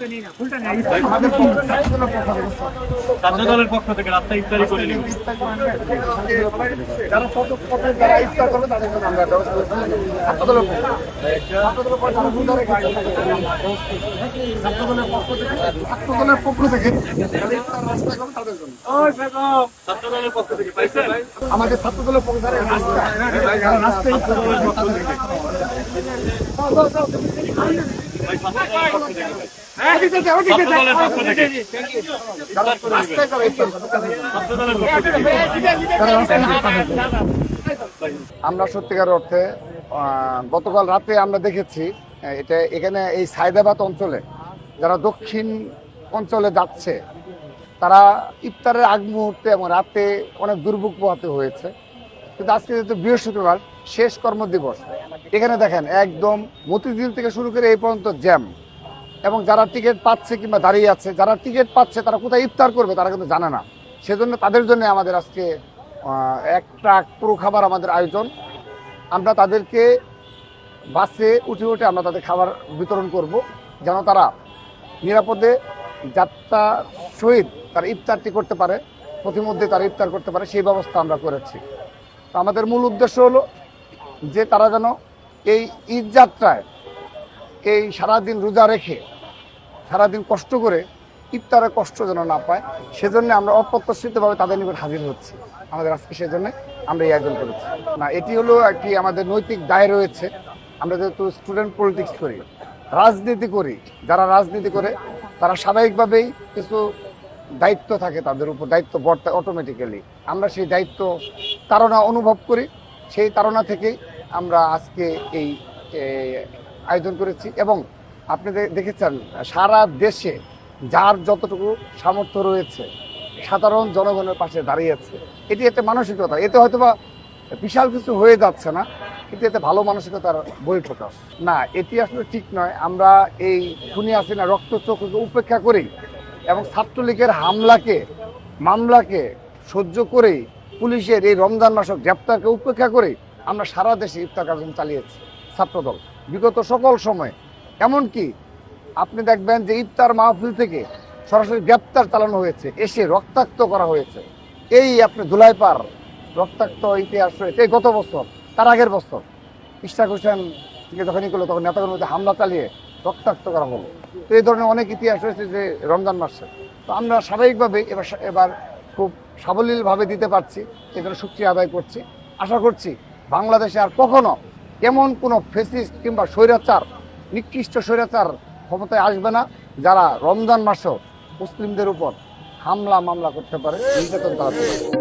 ছাত্রদলের পক্ষ থেকে ছাত্র দলের পক্ষ থেকে রাস্তা ইফতারি করে নিব যারা সতর্ক পথে যারা ইফতার করবে তাদের জন্য আমরা ব্যবস্থা ছাত্রদলের পক্ষ ছাত্রদলের থেকে ছাত্রদলের পক্ষ থেকে যারা ইফতার রাস্তা করবে তাদের জন্য। ছাত্র দলের পক্ষ থেকে পাইছেন? আমাদের ছাত্রদলের পক্ষ যারা রাস্তা যারা রাস্তায় ইফতার করবে তাদের জন্য। তাদের জন্য। আমরা সত্যিকার অর্থে গতকাল রাতে আমরা দেখেছি এটা এখানে এই সায়দাবাদ অঞ্চলে যারা দক্ষিণ অঞ্চলে যাচ্ছে তারা ইফতারের আগ মুহূর্তে এবং রাতে অনেক দুর্ভোগ পোহাতে হয়েছে। কিন্তু আজকে যেহেতু বৃহস্পতিবার শেষ কর্মদিবস এখানে দেখেন একদম মতিঝিল থেকে শুরু করে এই পর্যন্ত জ্যাম। এবং যারা টিকিট পাচ্ছে কিংবা দাঁড়িয়ে আছে যারা টিকিট পাচ্ছে তারা কোথায় ইফতার করবে তারা কিন্তু জানে না। সেজন্য তাদের জন্য আমাদের আজকে আহ, এক ট্রাক পুরো খাবার আমাদের আয়োজন। আমরা তাদেরকে বাসে উঠে উঠে আমরা তাদের খাবার বিতরণ করব যেন তারা নিরাপদে যাত্রা সহিত তারা ইফতারটি করতে পারে প্রতিমধ্যে তারা ইফতার করতে পারে সেই ব্যবস্থা আমরা করেছি। তো আমাদের মূল উদ্দেশ্য হলো যে তারা যেন এই ঈদ যাত্রায় এই সারাদিন রোজা রেখে সারাদিন কষ্ট করে ইফতারের কষ্ট যেন না পায়, সেজন্য আমরা অপ্রত্যাশিতভাবে তাদের নিকট হাজির হচ্ছি। আমাদের আজকে সেজন্য আমরা এই আয়োজন করেছি। না, এটি হলো একটি আমাদের নৈতিক দায় রয়েছে। আমরা যেহেতু স্টুডেন্ট পলিটিক্স করি, রাজনীতি করি, যারা রাজনীতি করে, তারা স্বাভাবিকভাবেই কিছু দায়িত্ব থাকে তাদের উপর, দায়িত্ব বর্তায় অটোমেটিক্যালি আমরা সেই দায়িত্ব তারা অনুভব করি, সেই তারা থেকেই আমরা আজকে এই আয়োজন করেছি এবং আপনি দেখেছেন, সারা দেশে যার যতটুকু সামর্থ্য রয়েছে, সাধারণ জনগণের পাশে দাঁড়িয়েছে এটি একটা মানসিকতা। এতে হয়তো বা বিশাল কিছু হয়ে যাচ্ছে না, কিন্তু এতে ভালো মানসিকতার বই প্রকাশ। না, এটি আসলে ঠিক নয়। আমরা এই খুনি আসিনা রক্তচক্ষুকে উপেক্ষা করেই এবং ছাত্রলীগের হামলাকে, মামলাকে সহ্য করেই পুলিশের এই রমজান মাসক গ্রেপ্তারকে উপেক্ষা করে আমরা সারা দেশে ইফতার কার্যক্রম চালিয়েছি। ছাত্রদল, বিগত সকল সময়। এমনকি আপনি দেখবেন যে ইফতার মাহফিল থেকে সরাসরি গ্রেপ্তার চালানো হয়েছে, এসে রক্তাক্ত করা হয়েছে। এই আপনি ধুলাইপার, রক্তাক্ত ইতিহাস রয়েছে। এই গত বছর, তার আগের বছর ইশাক হোসেন থেকে যখনই করল তখন নেতাদের মধ্যে হামলা চালিয়ে রক্তাক্ত করা হলো। তো এই ধরনের অনেক ইতিহাস রয়েছে যে রমজান মাসে। তো আমরা স্বাভাবিকভাবে এবার এবার খুব সাবলীলভাবে দিতে পারছি এই জন্য আদায় করছি। আশা করছি বাংলাদেশে আর কখনো এমন কোনো ফেসিস্ট কিংবা স্বৈরাচার, নিকৃষ্ট স্বৈরাচার ক্ষমতায় আসবে না যারা রমজান মাসেও মুসলিমদের উপর হামলা মামলা করতে পারে, নির্যাতন চালাতে পারে।